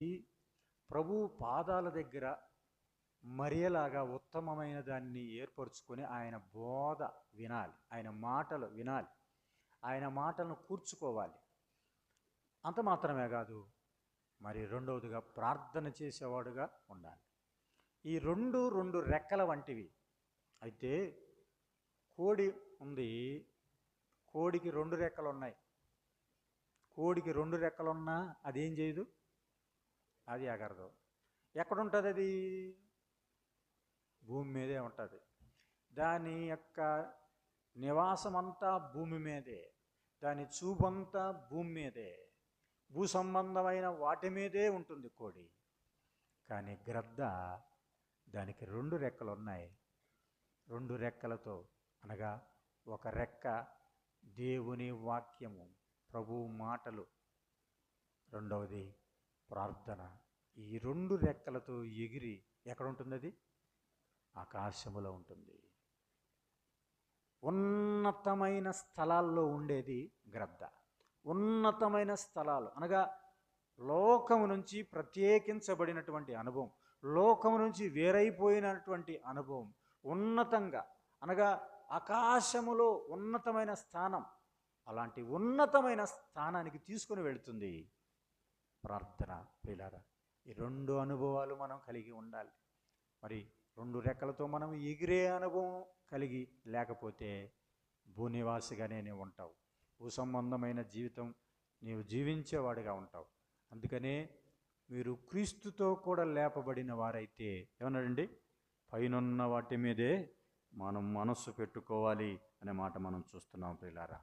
ఈ ప్రభు పాదాల దగ్గర మరియలాగా ఉత్తమమైన దాన్ని ఏర్పరచుకొని ఆయన బోధ వినాలి ఆయన మాటలు వినాలి ఆయన మాటలను కూర్చుకోవాలి. అంత మాత్రమే కాదు మరి రెండవదిగా ప్రార్థన చేసేవాడుగా ఉండాలి. ఈ రెండు రెండు రెక్కల వంటివి. అయితే కోడి ఉంది కోడికి రెండు రెక్కలు ఉన్నాయి కోడికి రెండు రెక్కలున్నా అదేం చేయదు? అది ఎగరదు. ఎక్కడుంటుంది అది? భూమి మీదే ఉంటుంది. దాని యొక్క నివాసం అంతా భూమి మీదే. దాని చూపంతా భూమి మీదే. భూ సంబంధమైన వాటి మీదే ఉంటుంది కోడి. కానీ గ్రద్ద దానికి రెండు రెక్కలు ఉన్నాయి రెండు రెక్కలతో అనగా ఒక రెక్క దేవుని వాక్యము ప్రభు మాటలు. రెండవది ప్రార్థన. ఈ రెండు రెక్కలతో ఎగిరి ఎక్కడ ఉంటుంది అది ఆకాశములో ఉంటుంది. ఉన్నతమైన స్థలాల్లో ఉండేది గ్రద్ద. ఉన్నతమైన స్థలాలు అనగా లోకము నుంచి ప్రత్యేకించబడినటువంటి అనుభవం. లోకము నుంచి వేరైపోయినటువంటి అనుభవం. ఉన్నతంగా అనగా ఆకాశములో ఉన్నతమైన స్థానం. అలాంటి ఉన్నతమైన స్థానానికి తీసుకుని వెళుతుంది ప్రార్థన ప్రియులారా. ఈ రెండు అనుభవాలు మనం కలిగి ఉండాలి. మరి రెండు రెక్కలతో మనం ఎగిరే అనుభవం కలిగి లేకపోతే భూనివాసిగానే నీవు ఉంటావు. భూసంబంధమైన జీవితం నీవు జీవించేవాడిగా ఉంటావు. అందుకనే మీరు క్రీస్తుతో కూడా లేపబడిన వారైతే ఏమన్నాడండి? పైనున్న వాటి మీదే మనం మనస్సు పెట్టుకోవాలి అనే మాట మనం చూస్తున్నాం పిల్లారా